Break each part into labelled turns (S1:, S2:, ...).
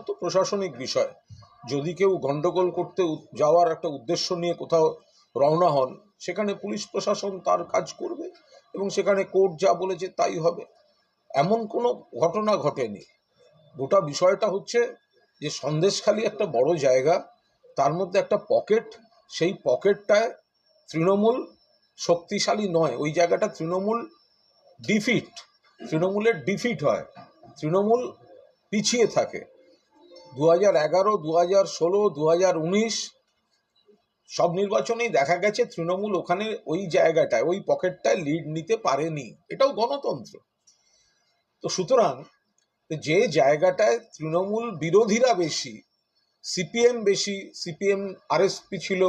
S1: তো প্রশাসনিক বিষয়। যদি কেউ গন্ডগোল করতে যাওয়ার একটা উদ্দেশ্য নিয়ে কোথাও রওনা হন, সেখানে পুলিশ প্রশাসন তার কাজ করবে এবং সেখানে কোর্ট যা বলেছে তাই হবে। এমন কোনো ঘটনা ঘটেনি। গোটা বিষয়টা হচ্ছে যে সন্দেশখালি একটা বড় জায়গা, তার মধ্যে একটা পকেট, সেই পকেটটায় তৃণমূল শক্তিশালী নয়, ওই জায়গাটা তৃণমূল ডিফিট, তৃণমূলের ডিফিট হয়, তৃণমূল পিছিয়ে থাকে। দু হাজার এগারো দু হাজার ষোলো দু হাজার উনিশ সব নির্বাচনেই দেখা গেছে তৃণমূল ওখানে ওই জায়গাটায়, ওই পকেটটায় লিড নিতে পারেনি। এটাও গণতন্ত্র। তো সুতরাং যে জায়গাটায় তৃণমূল বিরোধীরা বেশি, সিপিএম বেশি, সিপিএম, আরএসপি ছিল,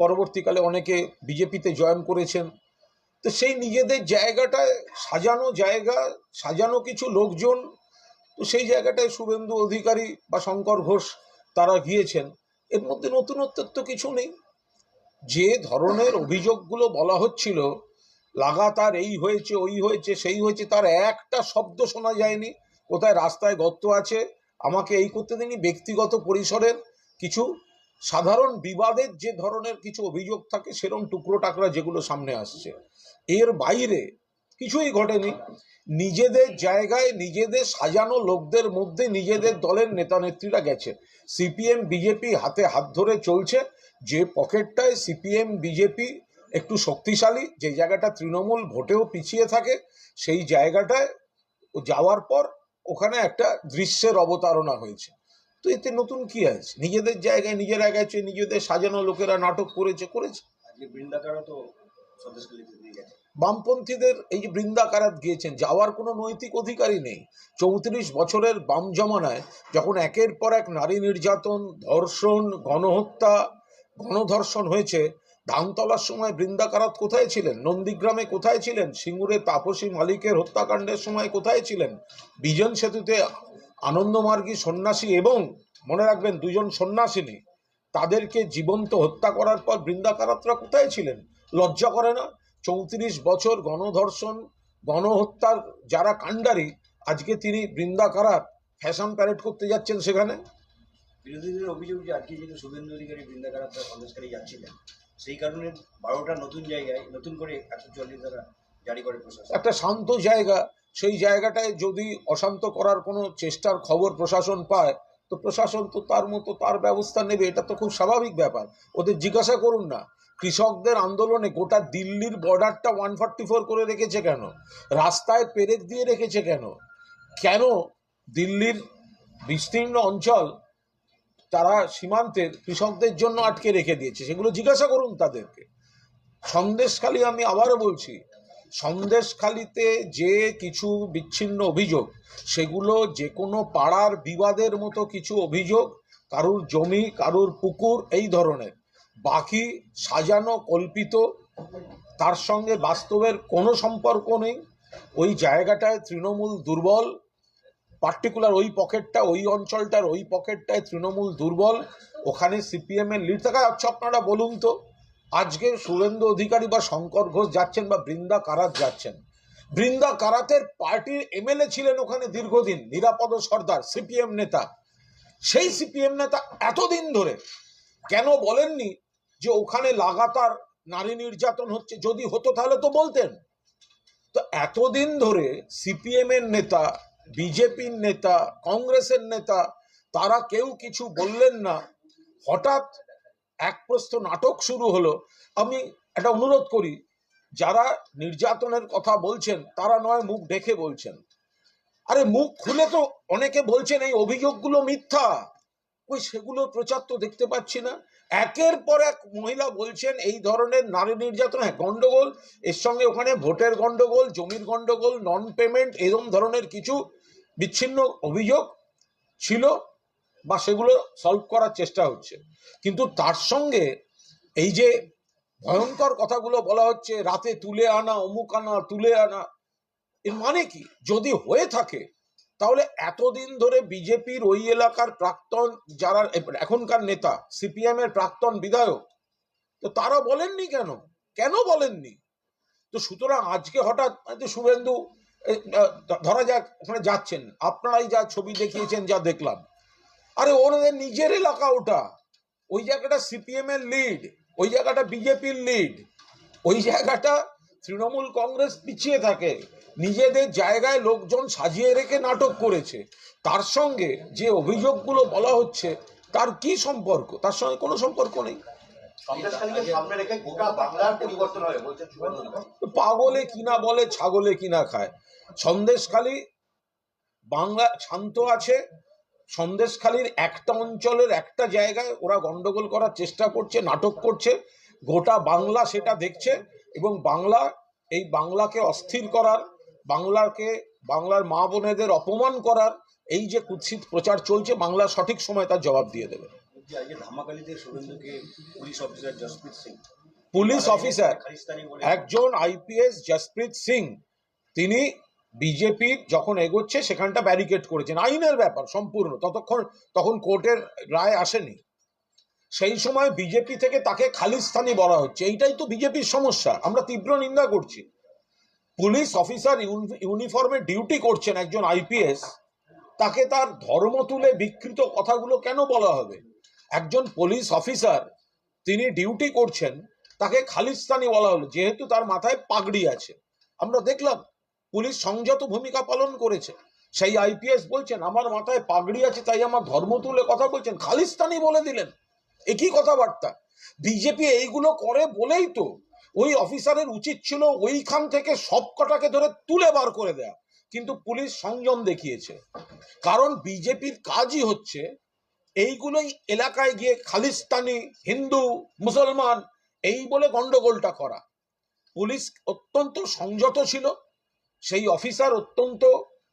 S1: পরবর্তীকালে অনেকে বিজেপিতে জয়েন করেছেন, তো সেই নিজেদের জায়গাটায় সাজানো জায়গা, সাজানো কিছু লোকজন তো সেই জায়গাটায় শুভেন্দু অধিকারী বা শঙ্কর ঘোষ তারা গিয়েছেন। এর মধ্যে নতুনত্বের তো কিছু নেই। যে ধরনের অভিযোগগুলো বলা হচ্ছিল, লাগাতার এই হয়েছে, ওই হয়েছে, সেই হয়েছে, তার একটা শব্দ শোনা যায়নি। কোথায় রাস্তায় গর্ত আছে, আমাকে এই করতে দিনই ব্যক্তিগত পরিসরের কিছু সাধারণ বিবাদের যে ধরনের কিছু অভিযোগ থাকে সেরকম টুকরো টাকরা যেগুলো সামনে আসছে। এর বাইরে কিছুই ঘটেনি। নিজেদের জায়গায় নিজেদের সাজানো লোকদের মধ্যে নিজেদের দলের নেতা নেত্রীরা গেছে। সিপিএম, বিজেপি হাতে হাত ধরে চলছে। যে পকেটটায় সিপিএম, বিজেপি একটু শক্তিশালী, যে জায়গাটা তৃণমূল ভোটেও পিছিয়ে থাকে, সেই জায়গাটায় যাওয়ার পর ওখানে একটা দৃশ্যের অবতারণা হয়েছে। তো এতে নতুন কি আছে? নিজেদের জায়গায় নিজেরা গেছে, নিজেদের সাজানো লোকেরা নাটক করেছে করেছে।
S2: তো
S1: বামপন্থীদের এই যে বৃন্দাকারাত গিয়েছেন, যাওয়ার কোনো নৈতিক অধিকারই নেই। চৌত্রিশ বছরের বাম জমানায় যখন একের পর এক নারী নির্যাতন, ধর্ষণ, গণহত্যা, গণধর্ষণ হয়েছে, ধানতলার সময় বৃন্দাকারাত কোথায় ছিলেন? নন্দীগ্রামে কোথায় ছিলেন? সিঙ্গুরে তাপসী মালিকের হত্যাকাণ্ডের সময় কোথায় ছিলেন? বিজন সেতুতে আনন্দমার্গী সন্ন্যাসী এবং, মনে রাখবেন, দুজন সন্ন্যাসিনী, তাদেরকে জীবন্ত হত্যা করার পর বৃন্দাকারাতরা কোথায় ছিলেন? লজ্জা করে না? চৌত্রিশ বছর গণধর্ষণ গণহত্যার যারা কাণ্ডারি আজকে তিনি বৃন্দাকারাত ফ্যাশন প্যারেড করতে যাচ্ছেন সেখানে?
S2: বিরোধীদের অভিযোগ যে আজকে যেহেতু শুভেন্দু অধিকারী বৃন্দাকার সন্দেশকারী যাচ্ছিলেন সেই কারণে বারোটা নতুন জায়গায় নতুন করে একশো চল্লিশ ধারা জারি করে প্রশাসন।
S1: একটা শান্ত জায়গা সেই জায়গাটায় যদি অশান্ত করার কোনো চেষ্টার খবর প্রশাসন পায় তো প্রশাসন তো তার মতো তার ব্যবস্থা নেবে এটা তো খুব স্বাভাবিক ব্যাপার। ওদের জিজ্ঞাসা করুন না। কৃষকদের আন্দোলনে গোটা দিল্লির বর্ডারটা ওয়ান ফর্টি ফোর করে রেখেছে কেন? রাস্তায় পেরেক দিয়ে রেখেছে কেন? কেন দিল্লির বিস্তীর্ণ অঞ্চল তারা সীমান্তের কৃষকদের জন্য আটকে রেখে দিয়েছে? সেগুলো জিজ্ঞাসা করুন তাদেরকে। সন্দেশখালী আমি আবারও বলছি, সন্দেশখালীতে যে কিছু বিচ্ছিন্ন অভিযোগ, সেগুলো যে কোনো পাড়ার বিবাদের মতো কিছু অভিযোগ, কারুর জমি, কারুর পুকুর, এই ধরনের। বাকি সাজানো, কল্পিত, তার সঙ্গে বাস্তবের কোনো সম্পর্ক নেই। ওই জায়গাটায় তৃণমূল দুর্বল পার্টিকুলার ওই পকেটটা ওই অঞ্চলটার ওই পকেটটায় তৃণমূল দুর্বল, ওখানে সিপিএম এর লিড থাকা আচ্ছা আপনারা বলুন তো। আজকে সুরেন্দ্র অধিকারী বা শঙ্কর ঘোষ যাচ্ছেন বা বৃন্দা কারাত যাচ্ছেন। বৃন্দা কারাতের পার্টির এমএলএ ছিলেন ওখানে দীর্ঘদিন, নিরাপদ সর্দার সিপিএম নেতা। সেই সিপিএম নেতা এতদিন ধরে কেন বলেননি? যে ওখানে লাগাতার নারী নির্যাতন হচ্ছে, যদি হতো তাহলে তো বলতেন। তো এতদিন ধরে সিপিএম এর নেতা, বিজেপির নেতা, কংগ্রেসের নেতা, তারা কেউ কিছু বললেন না। হঠাৎ এক প্রস্থ নাটক শুরু হলো। আমি একটা অনুরোধ করি, যারা নির্যাতনের কথা বলছেন, তারা নয় মুখ ঢেকে বলছেন। আরে মুখ খুলে তো অনেকে বলছেন এই অভিযোগগুলো মিথ্যা। ওই সেগুলো প্রচার তো দেখতে পাচ্ছি না। একের পর এক মহিলা বলছেন এই ধরনের নারী নির্যাতন হ্যাঁ গন্ডগোল, এর সঙ্গে ওখানে ভোটের গন্ডগোল, জমির গন্ডগোল নন পেমেন্ট এরকম ধরনের কিছু বিচ্ছিন্ন অভিযোগ ছিল বা সেগুলো সলভ করার চেষ্টা হচ্ছে। কিন্তু তার সঙ্গে এই যে ভয়ঙ্কর কথাগুলো বলা হচ্ছে, রাতে তুলে আনা, অমুক আনা, তুলে আনা, এর মানে কি? যদি হয়ে থাকে তাহলে এতদিন ধরে বিজেপির ওই এলাকার প্রাক্তন যারা এখনকার নেতা সিপিএম এর প্রাক্তন বিধায়ক, তো তারা বলেননি কেন? কেন বলেননি? তো সুতরাং আজকে হঠাৎ শুভেন্দু ধরা যাক, ওখানে যাচ্ছেন। আপনারাই যা ছবি দেখিয়েছেন, যা দেখলাম। আরে ওনাদের নিজের এলাকা ওটা, ওই জায়গাটা সিপিএম এর লিড ওই জায়গাটা বিজেপির লিড ওই জায়গাটা তৃণমূল কংগ্রেস পিছিয়ে থাকে। নিজেদের জায়গায় লোকজন সাজিয়ে রেখে নাটক করেছে। তার সঙ্গে যে অভিযোগগুলো বলা হচ্ছে তার কি সম্পর্ক? তার সঙ্গে কোনো সম্পর্ক নেই। পাগলে কিনা বলে ছাগলে কিনা খায়। সন্দেশখালী বাংলা শান্ত আছে। সন্দেশখালীর একটা অঞ্চলের একটা জায়গায় ওরা গন্ডগোল করার চেষ্টা করছে নাটক করছে। গোটা বাংলা সেটা দেখছে। এবং বাংলা এই বাংলাকে অস্থির করার বাংলাকে বাংলার মা বোনেদের অপমান করার এই যে কুৎসিত প্রচার চলছে বাংলা সঠিক সময় তার জবাব দিয়ে দেবে।
S2: পুলিশ অফিসার
S1: একজন আইপিএস জসপ্রীত সিং তিনি বিজেপির যখন এগোচ্ছে সেখানটা ব্যারিকেড করেছেন। আইনের ব্যাপার সম্পূর্ণ ততক্ষণ তখন কোর্টের রায় আসেনি। সেই সময় বিজেপি থেকে তাকে খালিস্তানি বলা হচ্ছে। এইটাই তো বিজেপির সমস্যা। আমরা তীব্র নিন্দা করছি। পুলিশ অফিসার ইউনিফর্মে ডিউটি করছেন একজন আইপিএস তাকে তার ধর্ম তুলে বিকৃত কথাগুলো কেন বলা হবে? একজন পুলিশ অফিসার তিনি ডিউটি করছেন, তাকে খালিস্তানি বলা হলো, যেহেতু তার মাথায় পাগড়ি আছে। আমরা দেখলাম পুলিশ সংযত ভূমিকা পালন করেছে। সেই আইপিএস বলছেন, আমার মাথায় পাগড়ি আছে, তাই আমার ধর্ম তুলে কথা বলছেন। খালিস্তানি বলে দিলেন। একই কথাবার্তা। বিজেপি এইগুলো করে বলেই তো ওই অফিসারের উচিত ছিল ওইখান থেকে সব কটাকে ধরে তুলে বার করে দেয়া। কিন্তু পুলিশ সংযম দেখিয়েছে। কারণ বিজেপির কাজই হচ্ছে এইগুলোই এলাকায় গিয়ে খালিস্তানি, হিন্দু, মুসলমান এই বলে গন্ডগোলটা করা। পুলিশ অত্যন্ত সংযত ছিল। সেই অফিসার অত্যন্ত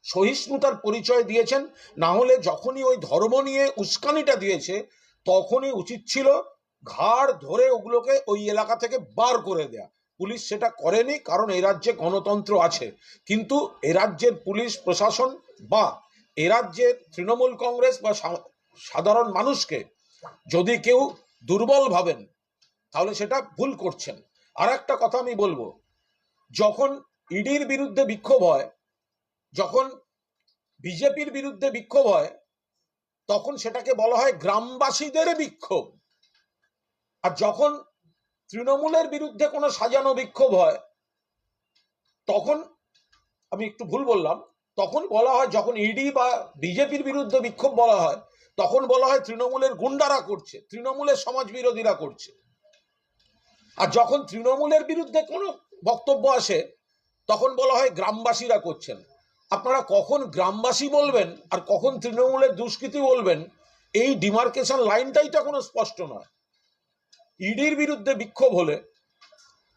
S1: সহিষ্ণুতার পরিচয় দিয়েছেন। না হলে যখনই ওই ধর্ম নিয়ে উস্কানিটা দিয়েছে তখনই উচিত ছিল ঘাড় ধরে ওগুলোকে ওই এলাকা থেকে বার করে দেয়া। পুলিশ সেটা করেনি কারণ এই রাজ্যে গণতন্ত্র আছে। কিন্তু এ রাজ্যের পুলিশ প্রশাসন বা এ রাজ্যের তৃণমূল কংগ্রেস বা সাধারণ মানুষকে যদি কেউ দুর্বল ভাবেন, তাহলে সেটা ভুল করছেন। আর একটা কথা আমি বলব, যখন ইডির বিরুদ্ধে বিক্ষোভ হয়, যখন বিজেপির বিরুদ্ধে বিক্ষোভ হয় তখন সেটাকে বলা হয় গ্রামবাসীদের বিক্ষোভ। আর যখন তৃণমূলের বিরুদ্ধে কোনো সাজানো বিক্ষোভ হয়, তখন, আমি একটু ভুল বললাম, তখন বলা হয়, যখন ইডি বা বিজেপির বিরুদ্ধে বিক্ষোভ বলা হয়, তখন বলা হয় তৃণমূলের গুন্ডারা করছে, তৃণমূলের সমাজ বিরোধীরা করছে। আর যখন তৃণমূলের বিরুদ্ধে কোনো বক্তব্য আসে, তখন বলা হয় গ্রামবাসীরা করছেন আপনারা কখন গ্রামবাসী বলবেন আর কখন তৃণমূলের দুষ্কৃতি বলবেন, এই ডিমার্কেশন লাইনটাই তো এখনও স্পষ্ট নয়। ইডির বিরুদ্ধে বিক্ষোভ হলে,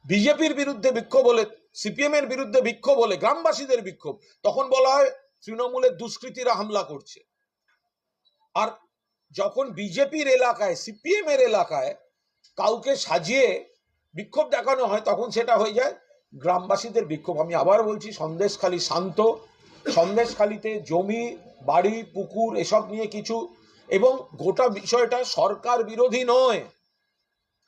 S1: বিজেপির বিরুদ্ধে বিক্ষোভ হলে সিপিএম এর বিরুদ্ধে বিক্ষোভ হলে, গ্রামবাসীদের বিক্ষোভ, তখন বলা হয় তৃণমূলের দুষ্কৃতীরা হামলা করছে। আর যখন বিজেপির এলাকায় সিপিএম এর এলাকায় কাউকে সাজিয়ে বিক্ষোভ দেখানো হয়, তখন সেটা হয়ে যায়, গ্রামবাসীদের বিক্ষোভ। আমি আবার বলছি সন্দেশখালী শান্ত সন্দেশখালীতে জমি, বাড়ি, পুকুর এসব নিয়ে কিছু এবং গোটা বিষয়টা সরকার বিরোধী নয়।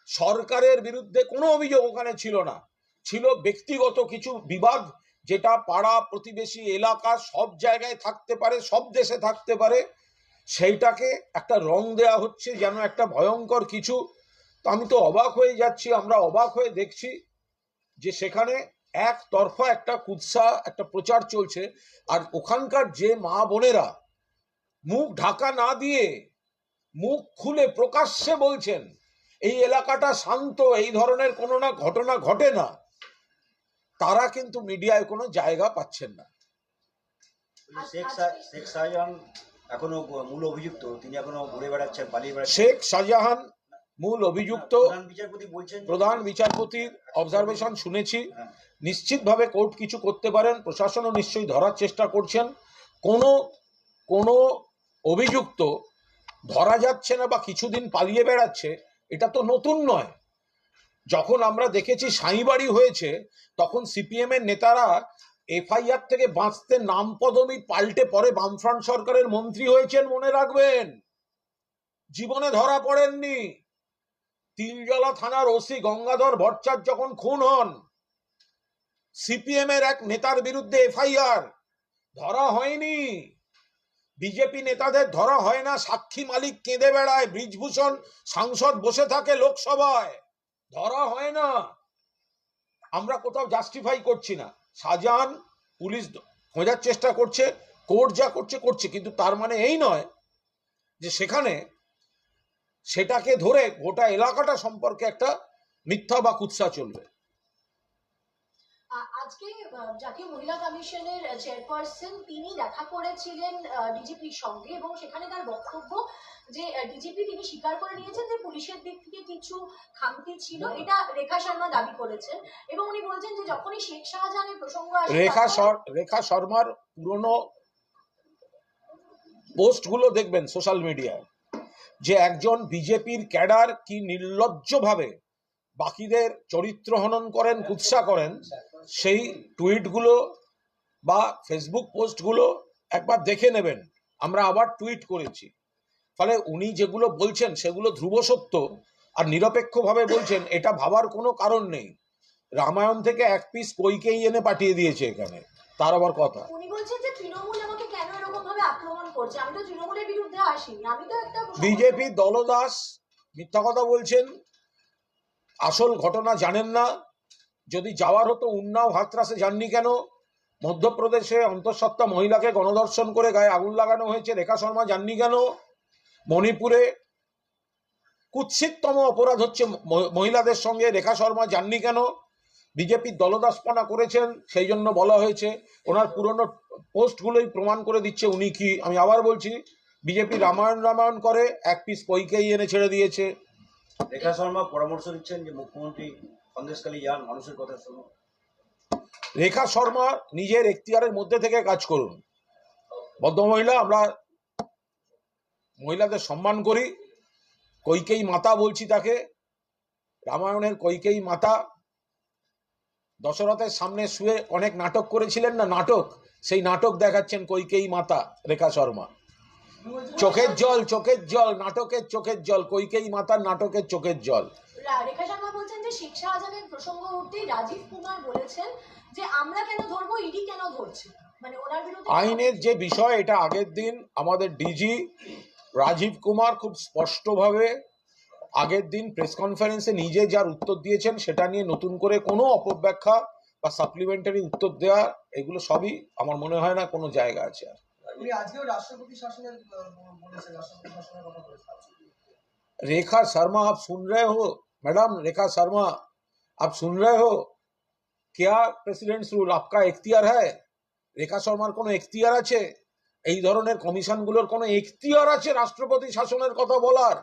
S1: সরকারের বিরুদ্ধে কোনো অভিযোগ ওখানে ছিল না। ছিল ব্যক্তিগত কিছু বিবাদ যেটা পাড়া, প্রতিবেশী এলাকা সব জায়গায় থাকতে পারে, সব দেশে থাকতে পারে। সেইটাকে একটা রং দেয়া হচ্ছে যেন একটা ভয়ঙ্কর কিছু। তো আমি তো অবাক হয়ে যাচ্ছি, আমরা অবাক হয়ে দেখছি যে সেখানে একতরফা একটা কুৎসা একটা প্রচার চলছে। আর ওখানকার যে মা বোনেরা মুখ ঢাকা না দিয়ে মুখ খুলে প্রকাশ্যে বলছেন এই এলাকাটা শান্ত এই ধরনের কোনো না ঘটনা ঘটে না। তারা কিন্তু মিডিয়ায় কোনো জায়গা পাচ্ছেন না।
S2: শেখ শেখ শাহজাহান এখনও মূল অভিযুক্ত তিনি এখনও ঘুরে বেড়াচ্ছেন পালিয়ে বেড়াচ্ছেন।
S1: শেখ শাহজাহান মূল অভিযুক্ত
S2: প্রধান
S1: বিচারপতির অবজারভেশন শুনেছি।
S2: হ্যাঁ।
S1: নিশ্চিতভাবে কোর্ট কিছু করতে পারেন প্রশাসনও নিশ্চয়ই ধরার চেষ্টা করছেন। কোনো কোনো অভিযুক্ত ধরা যাচ্ছে না বা কিছুদিন পালিয়ে বেড়াচ্ছে এটা তো নতুন নয়। যখন আমরা দেখেছি সাঁইবাড়ি হয়েছে তখন সিপিএম এর নেতারা এফআইআর থেকে বাঁচতে নাম পদবি পাল্টে পরে বামফ্রন্ট সরকারের মন্ত্রী হয়েছেন মনে রাখবেন। জীবনে ধরা পড়েননি। তিলজলা থানার ওসি গঙ্গাধর ভট্টাচার্য যখন খুন হন সিপিএম এর এক নেতার বিরুদ্ধে এফআইআর, ধরা হয়নি। বিজেপি নেতাদের ধরা হয় না, সাক্ষী মালিক কেঁদে বেড়ায়, ব্রিজভূষণ সাংসদ বসে থাকে লোকসভায়, ধরা হয় না। আমরা কোথাও জাস্টিফাই করছি না। শাহজাহান পুলিশ খোঁজার চেষ্টা করছে, কোর্ট যা করছে করছে, কিন্তু তার মানে এই নয় যে সেখানে সেটাকে ধরে গোটা এলাকাটা সম্পর্কে একটা মিথ্যা বা কুৎসা চলবে।
S3: আজকে জাতীয় মহিলা কমিশনের চেয়ারপারসন তিনি দেখা করেছিলেন ডিজিপির সঙ্গে এবং সেখানে তার বক্তব্য যে ডিজিপি তিনি স্বীকার করে নিয়েছেন যে পুলিশের দিক থেকে কিছু খামতি ছিল এটা রেখা শর্মা দাবি করেছেন এবং উনি বলছেন যে যখনই শেখ শাহজাহানের প্রসঙ্গ আসে
S1: রেখা রেখা শর্মার পুরনো পোস্টগুলো দেখবেন সোশ্যাল মিডিয়ায়। যে একজন বিজেপির ক্যাডার কি নির্লজ্জভাবে বাকিদের চরিত্র হনন করেন, কুৎসা করেন, সেই টুইটগুলো বা ফেসবুক পোস্টগুলো একবার দেখে নেবেন। আমরা আবার টুইট করেছি। ফলে উনি যেগুলো বলছেন সেগুলো ধ্রুব সত্য আর নিরপেক্ষভাবে বলছেন, এটা ভাবার কোনো কারণ নেই। রামায়ণ থেকে এক পিস কইকেই এনে পাঠিয়ে দিয়েছে এখানে। তার আবার কথা।
S3: উনি বলছেন যে তৃণমূল আমাকে কেন এরকম ভাবে আক্রমণ
S1: বিজেপি দলদাস মিথ্যা কথা বলছেন, আসল ঘটনা জানেন না, যদি যাওয়ার হতো উন্নাও হাতরাসে যাননি কেন? মধ্যপ্রদেশে অন্তঃসত্ত্বা মহিলাকে গণধর্ষণ করে গায়ে আগুন লাগানো হয়েছে, রেখা শর্মা যাননি কেন? মণিপুরে কুৎসিততম অপরাধ হচ্ছে মহিলাদের সঙ্গে, রেখা শর্মা যাননি কেন? বিজেপির দলদাসপনা করেছেন সেই জন্য বলা হয়েছে ওনার পুরনো পোস্টগুলোই প্রমাণ করে দিচ্ছে উনি কি। আমি আবার বলছি বিজেপি রামায়ণ রামায়ণ করে এক পিস কইকেই এনে ছেড়ে দিয়েছে।
S2: রেখা শর্মা পরামর্শ দিচ্ছেন যে মুখ্যমন্ত্রী সন্দেশকালী যান মানুষের কথা শুনুন।
S1: রেখা শর্মা নিজের এখতিয়ারের মধ্যে থেকে কাজ করুন। ভদ্রমহিলা আমরা মহিলাদের সম্মান করি। কৈকেই মাতা বলছি তাকে। রামায়ণের কৈকেই মাতা দশরথের সামনে শুয়ে অনেক নাটক করেছিলেন না নাটক? সেই নাটক দেখাচ্ছেন কৈকেই মাতা রেখা শর্মা। চোখের জল চোখের জল নাটকের চোখের জল কৈকেই মাতার নাটকের চোখের জল।
S3: রেখা শর্মা বলছেন যে শেখ শাহজাহানের প্রসঙ্গ উঠতেই রাজীব কুমার বলেছেন যে আমরা কেন ধরবো ইডি কেন ধরছে? মানে ওনার বিরুদ্ধে
S1: আইনের যে বিষয় এটা আগের দিন আমাদের ডিজি রাজীব কুমার খুব স্পষ্টভাবে আগের দিন প্রেস কনফারেন্সে নিজে যার উত্তর দিয়েছেন সেটা নিয়ে নতুন করে কোনো অপব্যাখ্যা বা সাপ্লিমেন্টারি উত্তর দেওয়া এগুলো সবই আমার মনে হয় না কোনো জায়গা আছে আর
S4: উনি আজকেও রাষ্ট্রপতি শাসনের আহ, বলেছেন রাষ্ট্রপতি শাসনের কথা বলেছেন
S1: रेखा शर्मा आप सुन रहे हो मैडम रेखा शर्मा आप सुन रहे हो क्या প্রেসিডেন্টস রুল आपका এখতিয়ার है রেখা শর্মার কোনো এখতিয়ার আছে এই ধরনের কমিশনগুলোর কোনো এখতিয়ার আছে রাষ্ট্রপতি শাসনের কথা বলার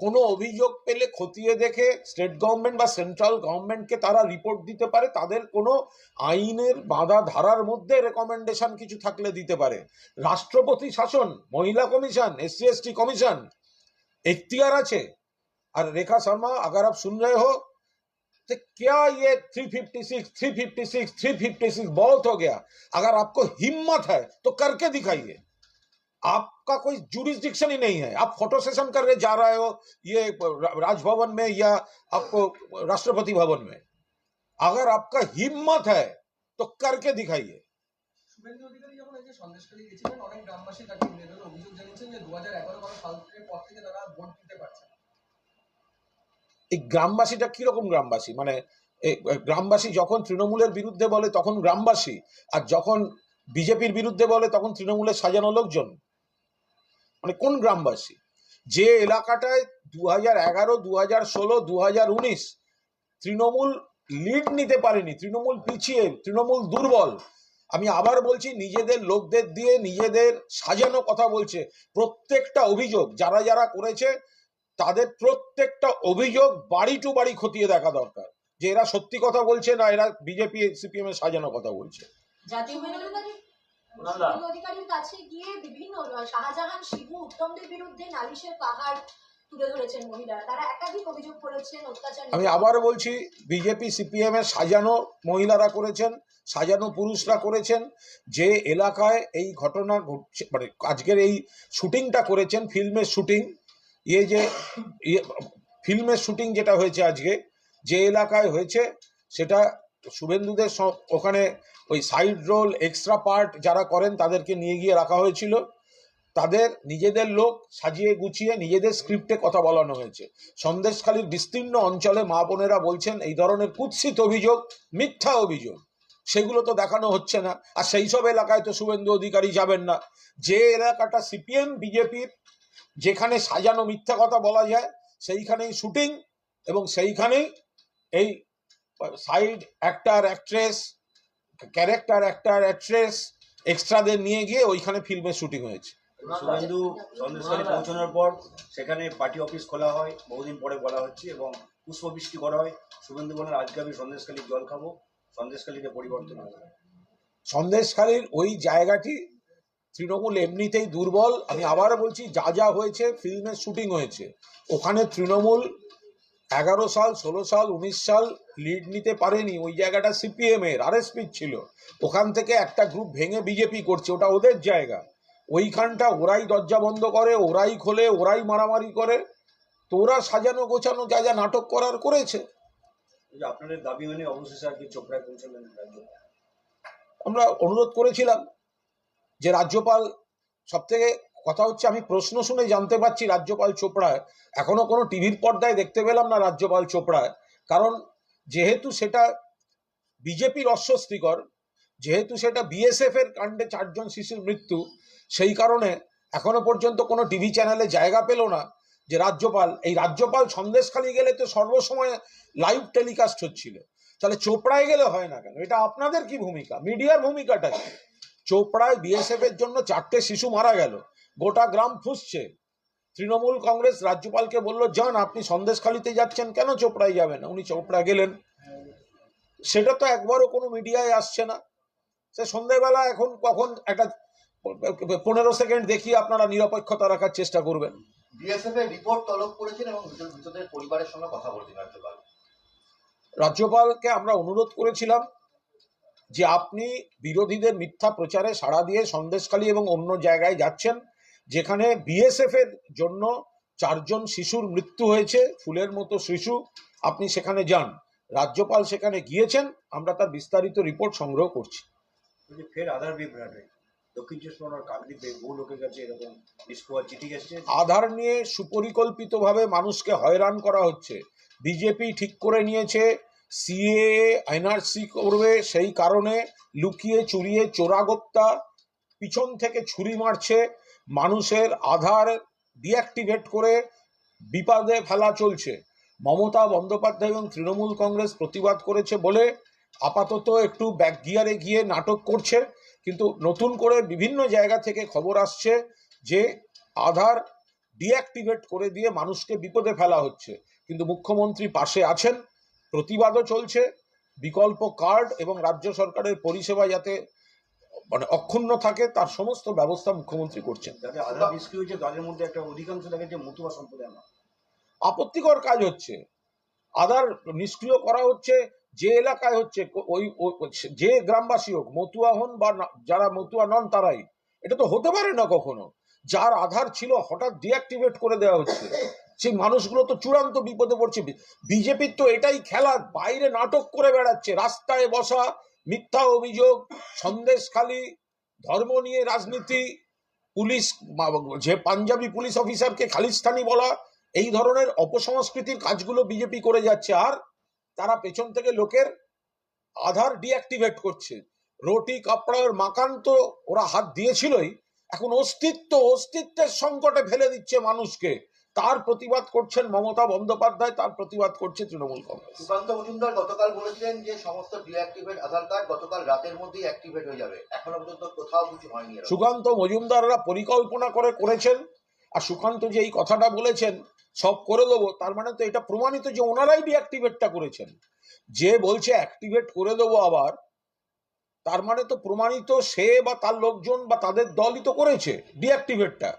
S1: কোনো অভিযোগ পেলে খতিয়ে দেখে স্টেট গভর্নমেন্ট বা সেন্ট্রাল গভর্নমেন্টকে তারা রিপোর্ট দিতে পারে তাদের কোনো আইনের বাধা ধারার মধ্যে রেকমেন্ডেশন কিছু থাকলে দিতে পারে রাষ্ট্রপতি শাসন মহিলা কমিশন এসসি এসটি কমিশন इख्तियार আছে और रेखा शर्मा अगर आप सुन रहे हो तो क्या ये 356 356 356 बहुत हो गया अगर आपको हिम्मत है तो करके दिखाइए आपका कोई जुरिस्डिक्शन ही नहीं है आप फोटो सेशन करने जा रहे हो ये राजभवन में या आपको राष्ट्रपति भवन में अगर आपका हिम्मत है तो करके दिखाइए
S4: শুভেন্দু অধিকারী যখন এই যে সন্দেশখালী গেছিলেন অনেক গ্রামবাসী তাকে ঘিরে ধরে অভিযোগ জানিয়েছেন যে দু হাজার এগারো বারো সাল থেকে পর থেকে তারা ভোট দিতে পারছে না
S1: এই গ্রামবাসীটা কিরকম গ্রামবাসী মানে এই গ্রামবাসী যখন তৃণমূলের বিরুদ্ধে বলে তখন গ্রামবাসী আর যখন বিজেপির বিরুদ্ধে বলে তখন তৃণমূলের সাজানো লোকজন মানে কোন গ্রামবাসী? যে এলাকাটায় দু হাজার এগারো দু হাজার ষোলো দু হাজার উনিশ তৃণমূল লিড নিতে পারেনি, তৃণমূল পিছিয়ে, তৃণমূল দুর্বল, আমি আবার বলছি নিজেদের লোকদের দিয়ে নিজেদের সাজানো কথা বলছে। প্রত্যেকটা অভিযোগ যারা যারা করেছে, তাদের প্রত্যেকটা অভিযোগ বাড়ি টু বাড়ি খতিয়ে দেখা দরকার। যে এরা সত্যি কথা বলছে না এরা বিজেপি সিপিএম এর সাজানো কথা বলছে।
S3: অধিকারীর কাছে গিয়ে বিভিন্ন শাহজাহান শিবু উত্তমদের বিরুদ্ধে নালিশের পাহাড় তুলে ধরেছেন মহিলারা। তারা একাধিক অভিযোগ করেছেন অত্যাচার
S1: আমি আবার বলছি বিজেপি সিপিএম এর সাজানো মহিলারা করেছেন সাজানো পুরুষরা করেছেন। যে এলাকায় এই ঘটনা ঘটছে মানে আজকের এই শুটিংটা করেছেন ফিল্মের শুটিং ইয়ে যে ফিল্মের শুটিং যেটা হয়েছে আজকে যে এলাকায় হয়েছে সেটা শুভেন্দুদের ওখানে ওই সাইড রোল এক্সট্রা পার্ট যারা করেন তাদেরকে নিয়ে গিয়ে রাখা হয়েছিল। তাদের নিজেদের লোক সাজিয়ে গুছিয়ে নিজেদের স্ক্রিপ্টে কথা বলানো হয়েছে। সন্দেশখালীর বিস্তীর্ণ অঞ্চলে মা বোনেরা বলছেন, এই ধরনের কুৎসিত অভিযোগ, মিথ্যা অভিযোগ, সেগুলো তো দেখানো হচ্ছে না। আর সেই সব এলাকায় তো শুভেন্দু অধিকারী যাবেন না। যে এলাকাটা সিপিএম, বিজেপির, যেখানে সাজানো মিথ্যা কথা বলা যায়, সেইখানেই শুটিং এবং সেইখানেই এই side actor actress character actor actress এক্সট্রাদের নিয়ে গিয়ে ওইখানে ফিল্মের শুটিং হয়েছে।
S2: শুভেন্দু সন্দেশখালী পৌঁছানোর পর সেখানে পার্টি অফিস খোলা হয় বহুদিন পরে বলা হচ্ছে এবং পুষ্পবৃষ্টি করা হয়। শুভেন্দু বলেন আজকে আমি সন্দেশখালীর জল খাব সন্দেশখালীতে পরিবর্তন হবে।
S1: সন্দেশখালীর ওই জায়গাটি তৃণমূল এমনিতেই দুর্বল। আমি আবার বলছি যা যা হয়েছে ফিল্মের শুটিং হয়েছে। ওখানে তৃণমূল এগারো সাল ষোলো সাল উনিশ সাল লিড নিতে পারেনি ওই জায়গাটা সিপিএম এর আরএসপি ছিল। ওখান থেকে একটা গ্রুপ ভেঙে বিজেপি করছে ওটা ওদের জায়গা। ওইখানটা ওরাই দরজা বন্ধ করে ওরাই খোলে ওরাই মারামারি করে। তো ওরা সাজানো গোছানো যা যা নাটক করার করেছে।
S2: আপনাদের দাবি মেনে অবশেষে আর কি চোপড়ায় পৌঁছালেন
S1: আমরা অনুরোধ করেছিলাম যে রাজ্যপাল সব থেকে কথা হচ্ছে, আমি প্রশ্ন শুনে জানতে পারছি রাজ্যপাল চোপড়ায় এখনও কোনো টিভির পর্দায় দেখতে পেলাম না রাজ্যপাল চোপড়ায় কারণ যেহেতু সেটা বিজেপির অস্বস্তিকর, যেহেতু সেটা বিএসএফ এর কাণ্ডে চারজন শিশুর মৃত্যু, সেই কারণে এখনও পর্যন্ত কোনো টিভি চ্যানেলে জায়গা পেল না যে রাজ্যপাল, এই রাজ্যপাল সন্দেশখালী গেলে তো সর্বসময় লাইভ টেলিকাস্ট হচ্ছিল। তাহলে চোপড়ায় গেলে হয় না কেন? এটা আপনাদের কি ভূমিকা? মিডিয়ার ভূমিকাটা কি? চোপড়ায় বিএসএফ এর জন্য চারটে শিশু মারা গেল। গোটা গ্রাম ফুসছে। তৃণমূল কংগ্রেস রাজ্যপালকে বলল যান আপনি সন্দেশখালীতে যাচ্ছেন কেন? চোপড়ায় যাবেন উনি চোপড়া গেলেন। সেটা তো একবারও কোনো মিডিয়ায় আসছে না। সে সন্ধ্যেবেলা এখন কখন একটা পনেরো সেকেন্ড দেখিয়ে আপনারা নিরপেক্ষতা রাখার চেষ্টা করবেন।
S5: রিপোর্ট তলব করেছেন এবং পরিবারের সঙ্গে কথা বলছেন রাজ্যপাল।
S1: রাজ্যপালকে আমরা অনুরোধ করেছিলাম যে আপনি বিরোধীদের মিথ্যা প্রচারে সাড়া দিয়ে সন্দেশখালী এবং অন্য জায়গায় যাচ্ছেন। যেখানে বিএসএফ এর জন্য চারজন শিশুর মৃত্যু হয়েছে ফুলের মতো শিশু আপনি সেখানে যান। রাজ্যপাল সেখানে গিয়েছেন আমরা তার বিস্তারিত রিপোর্ট সংগ্রহ করছি।
S2: ফের আধার বিভ্রাটে দক্ষিণ চব্বিশ পরগনার কাকদ্বীপে বহু লোকের কাছে এরকম নিষ্প্রভাব চিঠি এসছে?
S1: আধার নিয়ে সুপরিকল্পিতভাবে মানুষকে হয়রান করা হচ্ছে। বিজেপি ঠিক করে নিয়েছে সিএ এনআরসি করবে সেই কারণে লুকিয়ে চুরিয়ে চোরাগোপ্তা পিছন থেকে ছুরি মারছে মানুষের আধার ডিঅ্যাক্টিভেট করে বিপদে ফেলা চলছে। মমতা বন্দ্যোপাধ্যায় এবং তৃণমূল কংগ্রেস প্রতিবাদ করেছে বলে আপাতত একটু ব্যাক গিয়ারে গিয়ে নাটক করছে। কিন্তু নতুন করে বিভিন্ন জায়গা থেকে খবর আসছে যে আধার ডিঅ্যাক্টিভেট করে দিয়ে মানুষকে বিপদে ফেলা হচ্ছে। কিন্তু মুখ্যমন্ত্রী পাশে আছেন। প্রতিবাদও চলছে। বিকল্প কার্ড এবং রাজ্য সরকারের পরিষেবা যাতে মানে অক্ষুণ্ণ থাকে তার সমস্ত ব্যবস্থা মুখ্যমন্ত্রী করছেন।
S2: মধ্যে একটা অধিকাংশ মতুয়া সম্প্রদায়
S1: আপত্তিকর কাজ হচ্ছে। আধার নিষ্ক্রিয় করা হচ্ছে যে এলাকায় হচ্ছে ওই- যে গ্রামবাসী হোক মতুয়া হন বা যারা মতুয়া নন তারাই। এটা তো হতে পারে না কখনো। যার আধার ছিল হঠাৎ ডিঅ্যাক্টিভেট করে দেওয়া হচ্ছে। সেই মানুষগুলো তো চূড়ান্ত বিপদে পড়ছে। বিজেপির তো এটাই খেলা বাইরে নাটক করে বেড়াচ্ছে রাস্তায় বসা মিথ্যা অভিযোগ সন্দেশখালী ধর্ম নিয়ে রাজনীতি, পুলিশ যে পাঞ্জাবি পুলিশ অফিসারকে খালিস্তানি বলা, এই ধরনের অপসংস্কৃতির কাজগুলো বিজেপি করে যাচ্ছে। আর তারা পেছন থেকে লোকের আধার ডিঅ্যাক্টিভেট করছে। রোটি, কাপড়ের মাকান তো ওরা হাত দিয়েছিলই। এখন অস্তিত্ব, অস্তিত্বের সংকটে ফেলে দিচ্ছে মানুষকে। তার প্রতিবাদ করছেন মমতা বন্দ্যোপাধ্যায়? তার প্রতিবাদ করছে তৃণমূল কংগ্রেস।
S5: সুকান্ত মজুমদার গতকাল বলেছিলেন যে সমস্ত ডিঅ্যাক্টিভেট আধার কার্ড গতকাল রাতের মধ্যেই অ্যাক্টিভেট হয়ে যাবে। এখনও পর্যন্ত কোথাও কিছু হয়নি
S1: সুকান্ত মজুমদাররা পরিকল্পনা করে করেছেন আর সুকান্ত যে এই কথাটা বলেছেন সব করে দেবো তার মানে তো এটা প্রমাণিত যে ওনারাই ডিঅ্যাক্টিভেটটা করেছেন। যে বলছে অ্যাক্টিভেট করে দেবো আবার তার মানে তো প্রমাণিত সে বা তার লোকজন বা তাদের দলই তো করেছে ডিঅ্যাক্টিভেটটা।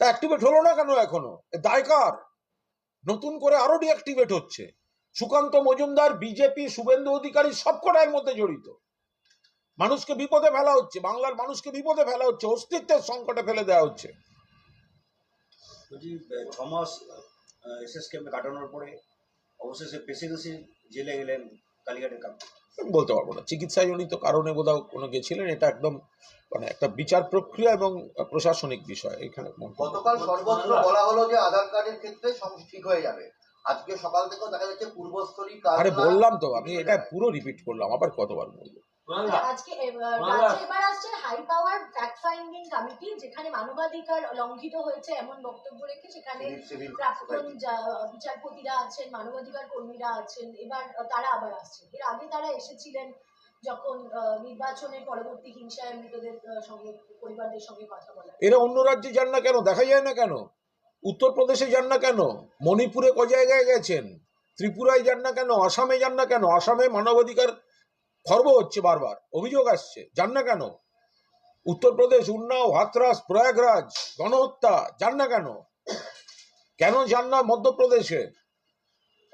S1: অ্যাক্টিভেট হলো না কেন এখনও? এ দায় কার? নতুন করে আরও ডিঅ্যাক্টিভেট হচ্ছে। সুকান্ত মজুমদার বিজেপি শুভেন্দু অধিকারী সবকটার মধ্যে জড়িত। মানুষকে বিপদে ফেলা হচ্ছে। বাংলার মানুষকে বিপদে ফেলা হচ্ছে। অস্তিত্বের সংকটে ফেলে দেওয়া হচ্ছে।
S2: বলছি আহ, ছ মাস এসএস ক্যাম্পে কাটানোর পরে অবশেষে প্রেসিডেন্সি জেলে গেলেন কালীঘাটের কাপ
S1: আমি বলতে পারব না। চিকিৎসাজনিত কারণে বোধহয় কোনো গেছিলেন এটা একদম মানে একটা বিচার প্রক্রিয়া এবং প্রশাসনিক বিষয়। এখানে
S5: গতকাল সর্বত্র বলা হলো যে আধার কার্ডের ক্ষেত্রে সব ঠিক হয়ে যাবে। আজকে সকাল থেকে দেখা যাচ্ছে পূর্বস্থলী
S1: আরে বললাম তো আমি এটা পুরো রিপিট করলাম আবার কতবার বলব?
S3: আজকে এবার- রাজ্যে এবার আসছে high power fact finding committee যেখানে মানবাধিকার লঙ্ঘিত হয়েছে এমন বক্তব্য রেখে সেখানে প্রাক্তন বিচারপতিরা আছেন মানবাধিকার কর্মীরা আছেন এবার তারা আবার আসছেন এর আগে তারা এসেছিলেন যখন আহ, নির্বাচনের পরবর্তী হিংসায় মৃতদের সঙ্গে পরিবারদের সঙ্গে কথা বলা
S1: এরা অন্য রাজ্যে যান না কেন? দেখা যায় না কেন? উত্তরপ্রদেশে যান না কেন? মণিপুরে ক জায়গায় গেছেন? ত্রিপুরায় যান না কেন? আসামে যান না কেন? আসামে মানবাধিকার খর্ব হচ্ছে বারবার, অভিযোগ আসছে যান না কেন? উত্তরপ্রদেশ, উন্নাও, হাতরাস, প্রয়াগরাজ, গণহত্যা যান না কেন? কেন যান না মধ্যপ্রদেশে?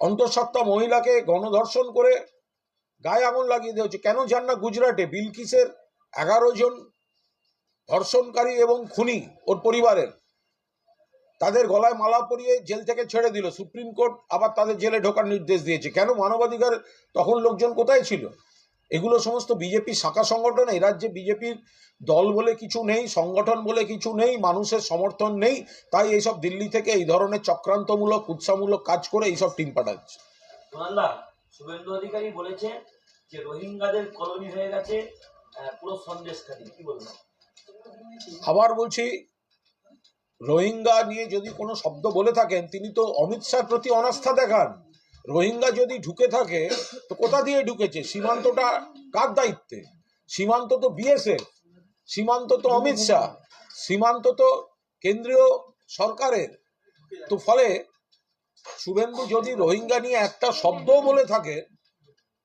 S1: অন্তঃসত্ত্বা মহিলাকে গণধর্ষণ করে গায়ে আগুন লাগিয়ে দেওয়া হচ্ছে। কেন যান না গুজরাটে বিলকিসের এগারো জন ধর্ষণকারী এবং খুনি ওর পরিবারের? তাদের গলায় মালা পরিয়ে জেল থেকে ছেড়ে দিল। সুপ্রিম কোর্ট আবার তাদের জেলে ঢোকার নির্দেশ দিয়েছে। কেন মানবাধিকার তখন লোকজন কোথায় ছিল? এগুলো সমস্ত বিজেপি শাখা সংগঠন এই রাজ্যে বিজেপির দল বলে কিছু নেই সংগঠন বলে কিছু নেই মানুষের সমর্থন নেই তাই এইসব দিল্লি থেকে এই ধরনের চক্রান্তমূলক উৎসাহমূলক কাজ করে এইসব টিম পাঠাচ্ছে।
S6: শুভেন্দু অধিকারী বলেছে যে রোহিঙ্গাদের কলোনি হয়ে গেছে পুরো কি বলবেন?
S1: আবার বলছি রোহিঙ্গা নিয়ে যদি কোনো শব্দ বলে থাকেন তিনি তো অমিত শাহর প্রতি অনাস্থা দেখান। রোহিঙ্গা যদি ঢুকে থাকে, তো কোথা দিয়ে ঢুকেছে? সীমান্তটা কার দায়িত্বে? সীমান্ত তো বিএসএফ সীমান্ত তো অমিত শাহ, সীমান্ত তো কেন্দ্রীয় সরকারের। তো ফলে শুভেন্দু যদি রোহিঙ্গা নিয়ে একটা শব্দও বলে থাকে,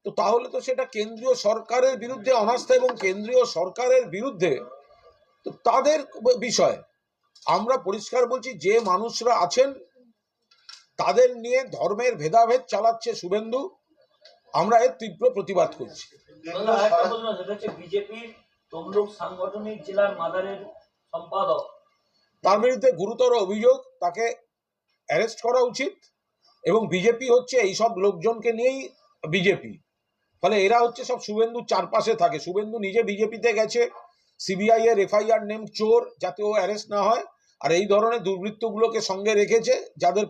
S1: তো তাহলে তো সেটা কেন্দ্রীয় সরকারের বিরুদ্ধে অনাস্থা এবং কেন্দ্রীয় সরকারের বিরুদ্ধে, তো তাদের বিষয়। আমরা পরিষ্কার বলছি, যে মানুষরা আছেন তাদের নিয়ে ধর্মের ভেদাভেদ চালাচ্ছে শুভেন্দু। আমরা এর তীব্র প্রতিবাদ করছি। তার বিরুদ্ধে গুরুতর অভিযোগ তাকে অ্যারেস্ট করা উচিত এবং বিজেপি হচ্ছে এইসব লোকজনকে নিয়েই বিজেপি। ফলে এরা হচ্ছে সব শুভেন্দুর চারপাশে থাকে। শুভেন্দু নিজে বিজেপিতে গেছে সিবিআই এর এফআইআর নেম চোর যাতে ও অ্যারেস্ট না হয়। আর এই ধরনের দুর্বৃত্তগুলোকে সঙ্গে রেখেছে যাদের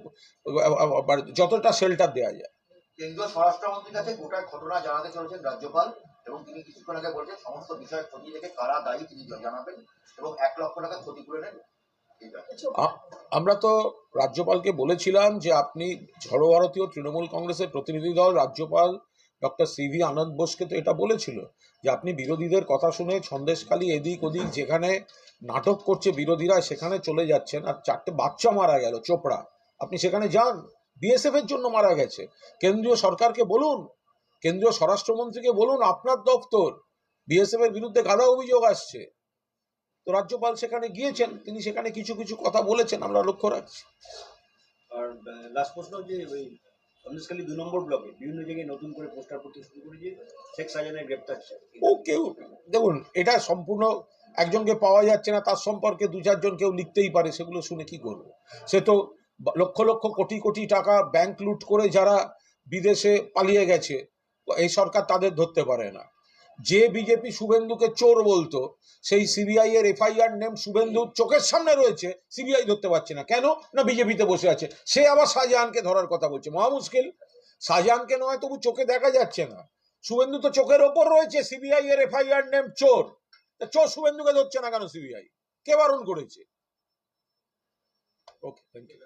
S1: যতটা শেল্টার দেওয়া যায়।
S5: কেন্দ্রীয় স্বরাষ্ট্রমন্ত্রীর কাছে গোটা ঘটনা জানাতে চলেছেন রাজ্যপাল এবং তিনি কিছুক্ষণ আগে বলছেন সমস্ত বিষয় ক্ষতি থেকে কারা দায়ী তিনি জানাবেন এবং এক লক্ষ টাকা ক্ষতিপূরণের এটা
S1: আ- আমরা তো রাজ্যপালকে বলেছিলাম যে আপনি সর্বভারতীয় তৃণমূল কংগ্রেসের প্রতিনিধি দল রাজ্যপাল ডক্টর সিভি আনন্দ বোসকে তো এটা বলেছিল যে, আপনি বিরোধীদের কথা শুনে সন্দেশখালী এদিক ওদিক যেখানে নাটক করছে বিরোধীরা সেখানে চলে যাচ্ছেন। আর চারটে বাচ্চা মারা গেল, চোপড়া। আপনি সেখানে যান। বিএসএফ এর জন্য মারা গেছে। কেন্দ্রীয় সরকারকে বলুন, কেন্দ্রীয় স্বরাষ্ট্রমন্ত্রীকে বলুন, আপনার দপ্তর বিএসএফ এর বিরুদ্ধে গাদা অভিযোগ আসছে। তো রাজ্যপাল সেখানে গিয়েছেন, তিনি সেখানে কিছু কিছু কথা বলেছেন, আমরা লক্ষ্য রাখছি।
S2: আর লাস্ট প্রশ্ন যে ওই সন্দেশখালী দু নম্বর ব্লকে বিভিন্ন জায়গায় নতুন করে পোস্টার করতে শুরু করেছে। শেখ সাজানের গ্রেপ্তার
S1: ও কেউ দেখুন, এটা সম্পূর্ণ একজনকে পাওয়া যাচ্ছে না, তার সম্পর্কে দু চারজন কেউ লিখতেই পারে, সেগুলো শুনে কি করব? সে তো লক্ষ লক্ষ কোটি কোটি টাকা ব্যাংক লুট করে যারা বিদেশে পালিয়ে গেছে, এই সরকার তাদের ধরতে পারে না। যে বিজেপি শুভেন্দুকে চোর বলতো, সেই সিবিআই এর এফআইআর নেম শুভেন্দু চোখের সামনে রয়েছে সিবিআই ধরতে পারছে না। কেন? না বিজেপিতে বসে আছে। সে আবার শাহজাহানকে ধরার কথা বলছে। মহা মুশকিল। শাহজাহানকে নয়, তবু চোখে দেখা যাচ্ছে না। শুভেন্দু তো চোখের ওপর রয়েছে সিবিআই এর এফআইআর নেম চোর। চোর শুভেন্দুকে ধরছে না কেন সিবিআই কে বারণ করেছে? Okay thank you